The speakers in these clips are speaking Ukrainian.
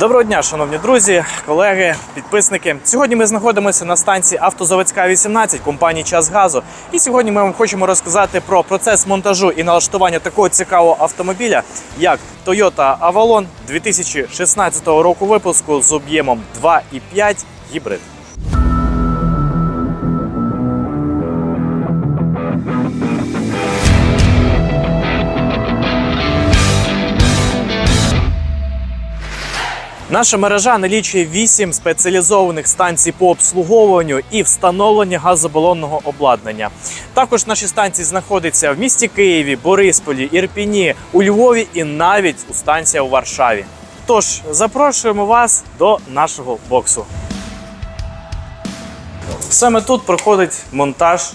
Доброго дня, шановні друзі, колеги, підписники. Сьогодні ми знаходимося на станції Автозаводська 18 компанії Час Газу. І сьогодні ми вам хочемо розказати про процес монтажу і налаштування такого цікавого автомобіля, як Toyota Avalon 2016 року випуску з об'ємом 2,5 гібрид. Наша мережа налічує 8 спеціалізованих станцій по обслуговуванню і встановленню газобалонного обладнання. Також наші станції знаходяться в місті Києві, Борисполі, Ірпіні, у Львові і навіть у станція у Варшаві. Тож запрошуємо вас до нашого боксу. Саме тут проходить монтаж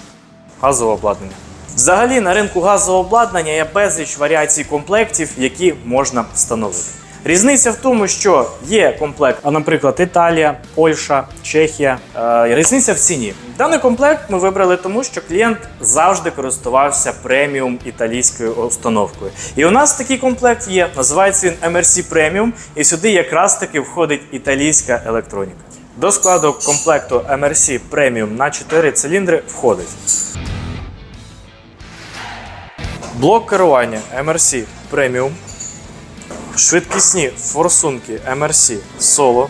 газового обладнання. Взагалі на ринку газового обладнання є безліч варіацій комплектів, які можна встановити. Різниця в тому, що є комплект, а наприклад, Італія, Польща, Чехія. Е, різниця в ціні. Даний комплект ми вибрали тому, що клієнт завжди користувався преміум італійською установкою. І у нас такий комплект є. Називається він MRC Premium, і сюди якраз таки входить італійська електроніка. До складу комплекту MRC Premium на 4 циліндри входить блок керування MRC Premium, швидкісні форсунки MRC Solo,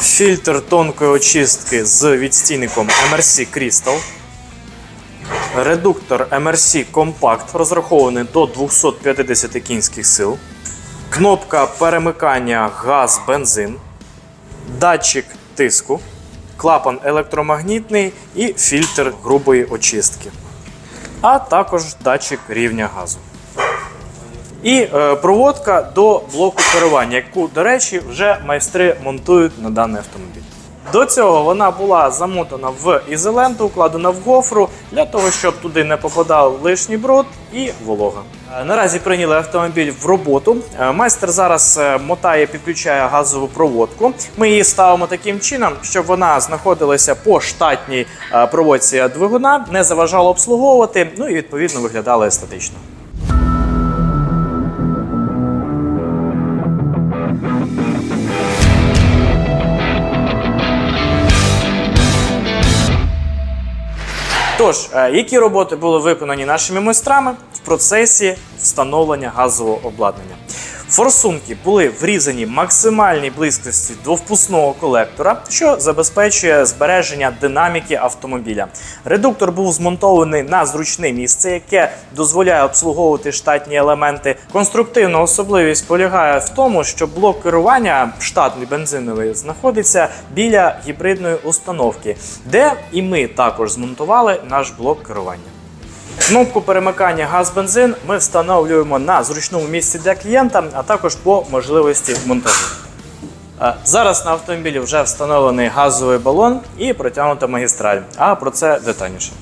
фільтр тонкої очистки з відстійником MRC Crystal, редуктор MRC Compact розрахований до 250 кінських сил, кнопка перемикання газ-бензин, датчик тиску, клапан електромагнітний і фільтр грубої очистки, а також датчик рівня газу. І е, проводка до блоку керування, яку, до речі, вже майстри монтують на даний автомобіль. До цього вона була замотана в ізоленту, укладена в гофру для того, щоб туди не попадав лишній бруд і волога. Е, Наразі прийняли автомобіль в роботу. Е, Майстер зараз мотає, підключає газову проводку. Ми її ставимо таким чином, щоб вона знаходилася по штатній проводці двигуна, не заважала обслуговувати, ну і відповідно виглядала естетично. Тож, е, які роботи були виконані нашими майстрами в процесі встановлення газового обладнання? Форсунки були врізані максимальній близькості до впускного колектора, що забезпечує збереження динаміки автомобіля. Редуктор був змонтований на зручне місце, яке дозволяє обслуговувати штатні елементи. Конструктивна особливість полягає в тому, що блок керування штатний бензиновий знаходиться біля гібридної установки, де і ми також змонтували наш блок керування. Кнопку перемикання газ-бензин ми встановлюємо на зручному місці для клієнта, а також по можливості монтажу. Зараз на автомобілі вже встановлений газовий балон і протягнута магістраль. А про це детальніше.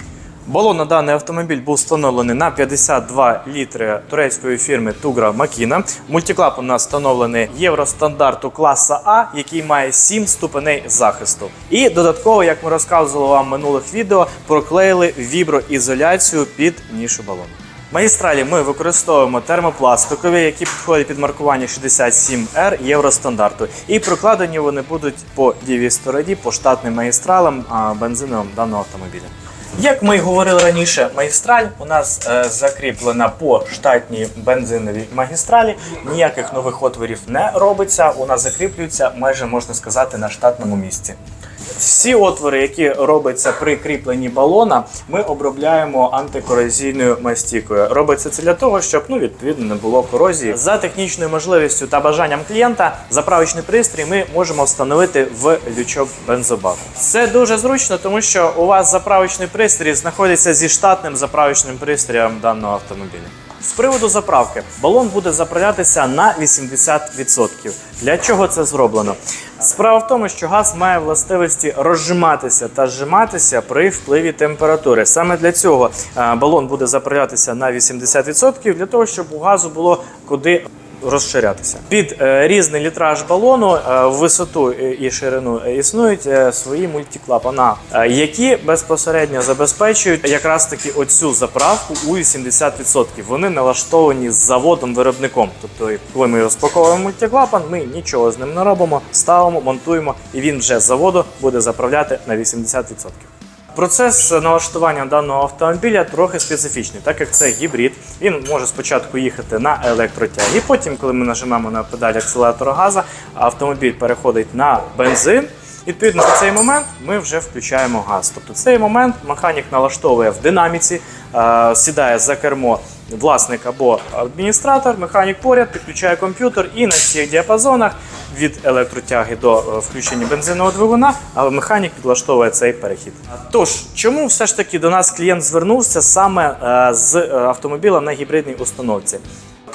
Балон на даний автомобіль був встановлений на 52 літри турецької фірми Tugra Makina. Мультиклап у нас встановлений євростандарту класа А, який має 7 ступеней захисту. І додатково, як ми розказували вам в минулих відео, проклеїли віброізоляцію під нішу балону. Магістралі ми використовуємо термопластикові, які підходять під маркування 67R євростандарту. І прокладені вони будуть по лівій стороні по штатним магістралам а, бензиновим даного автомобіля. Як ми й говорили раніше, магістраль у нас е, закріплена по штатній бензиновій магістралі. Ніяких нових отворів не робиться. У нас закріплюється майже можна сказати на штатному місці. Всі отвори, які робляться при кріпленні балона, ми обробляємо антикорозійною мастікою. Робиться це для того, щоб ну відповідно не було корозії. За технічною можливістю та бажанням клієнта заправочний пристрій ми можемо встановити в лючок бензобаку. Це дуже зручно, тому що у вас заправочний пристрій знаходиться зі штатним заправочним пристроєм даного автомобіля. З приводу заправки, балон буде заправлятися на 80%. Для чого це зроблено? Справа в тому, що газ має властивості розжиматися та зжиматися при впливі температури. Саме для цього е, балон буде заправлятися на 80%, для того, щоб у газу було куди розширятися. Під е, різний літраж балону е, в висоту і ширину існують е, свої мультиклапана, які безпосередньо забезпечують якраз таки оцю заправку у 80%. Вони налаштовані з заводом-виробником. Тобто, коли ми розпаковуємо мультиклапан, ми нічого з ним не робимо, ставимо, монтуємо, і він вже з заводу буде заправляти на 80%. Процес налаштування даного автомобіля трохи специфічний, так як це гібрид. Він може спочатку їхати на електротягі, потім, коли ми нажимаємо на педаль акселератора газа, автомобіль переходить на бензин. Відповідно, в цей момент ми вже включаємо газ. Тобто, цей момент механік налаштовує в динаміці, е, сідає за кермо власник або адміністратор, механік поряд, підключає комп'ютер і на всіх діапазонах від електротяги до е, включення бензинового двигуна, але механік підлаштовує цей перехід. Тож, чому все ж таки до нас клієнт звернувся саме е, з е, автомобіля на гібридній установці?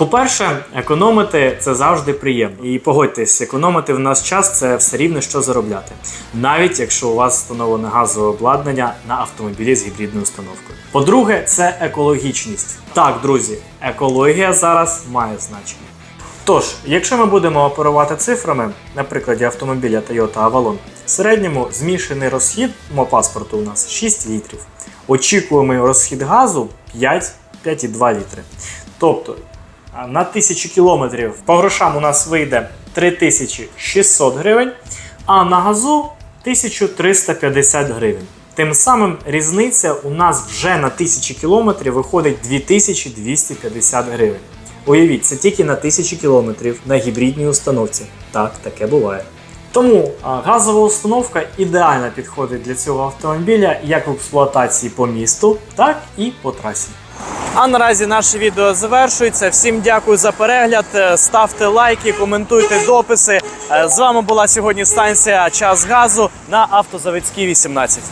По-перше, економити це завжди приємно. І погодьтесь, економити в нас час це все рівно що заробляти, навіть якщо у вас встановлене газове обладнання на автомобілі з гібридною установкою. По-друге, це екологічність. Так, друзі, екологія зараз має значення. Тож, якщо ми будемо оперувати цифрами, на прикладі автомобіля Toyota Avalon, в середньому змішаний розхід паспорту у нас 6 літрів. Очікуємо розхід газу 5, 5,2 літри. Тобто на 1000 кілометрів по грошам у нас вийде 3600 гривень, а на газу 1350 гривень. Тим самим різниця у нас вже на 1000 кілометрів виходить 2250 гривень. Уявіть, це тільки на 1000 кілометрів на гібридній установці. Так, таке буває. Тому газова установка ідеально підходить для цього автомобіля як в експлуатації по місту, так і по трасі. А наразі наше відео завершується. Всім дякую за перегляд. Е, Ставте лайки, коментуйте дописи. Е, З вами була сьогодні станція Час газу на автозаводській 18.